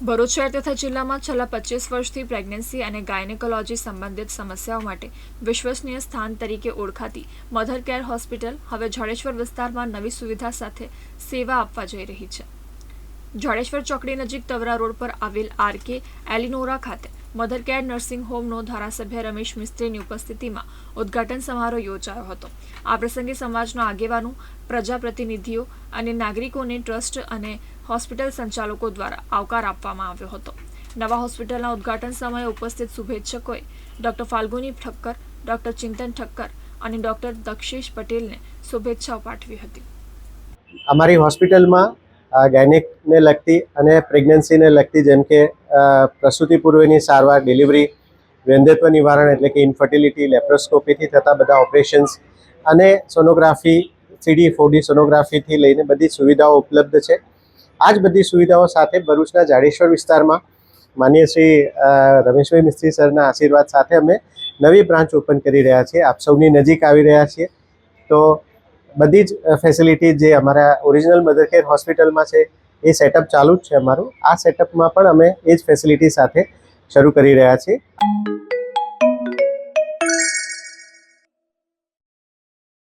ભરૂચ શહેર તથા જિલ્લામાં છેલ્લા પચીસ વર્ષથી પ્રેગ્નન્સી અને ગાયનેકોલોજી સંબંધિત સમસ્યાઓ માટે વિશ્વસનીય સ્થાન તરીકે ઓળખાતી મધર કેર હોસ્પિટલ હવે જાડેશ્વર વિસ્તારમાં નવી સુવિધા સાથે સેવા આપવા જઈ રહી છે. જાડેશ્વર ચોકડી નજીક તવરા રોડ પર આવેલ આર કે એલિનોરા ખાતે મધર કેર નર્સિંગ હોમનો ધારાસભ્ય રમેશ મિસ્ત્રીની ઉપસ્થિતિમાં ઉદ્ઘાટન સમારોહ યોજાયો હતો. આ પ્રસંગે સમાજના આગેવાનો પ્રજાપ્રતિનિધિઓ અને નાગરિકોને ટ્રસ્ટ અને હોસ્પિટલ સંચાલકો દ્વારા આવકાર આપવામાં આવ્યો હતો. નવા હોસ્પિટલના ઉદ્ઘાટન સમયે ઉપસ્થિત શુભેચ્છકોએ ડોક્ટર ફાલ્ગુની ઠક્કર, ડોક્ટર ચિંતન ઠક્કર અને ડોક્ટર દક્ષેશ પટેલને શુભેચ્છાઓ પાઠવી હતી. અમારી હોસ્પિટલમાં ગાયનેકને લગતી અને પ્રેગ્નન્સીને લગતી જેમ કે પ્રસૂતિ પૂર્વેની સારવાર, ડિલિવરી વંધ્યત્વ નિવારણ એટલે કે ઇન્ફર્ટિલિટી, લેપ્રોસ્કોપીથી થતા બધા ઓપરેશન્સ અને સોનોગ્રાફી સીડી ફોડી સોનોગ્રાફીથી લઈને બધી સુવિધાઓ ઉપલબ્ધ છે. આ જ બધી સુવિધાઓ સાથે ભરૂચના જાડેશ્વર વિસ્તારમાં માનીય શ્રી રમેશભાઈ મિસ્ત્રી સરના આશીર્વાદ સાથે અમે નવી બ્રાન્ચ ઓપન કરી રહ્યા છીએ. આપ સૌની નજીક આવી રહ્યા છીએ. તો બધી જ ફેસિલિટી જે અમારા ઓરિજિનલ મધર કેર હોસ્પિટલમાં છે, એ સેટઅપ ચાલુ જ છે અમારું. આ સેટઅપમાં પણ અમે એ જ ફેસિલિટી સાથે શરૂ કરી રહ્યા છીએ.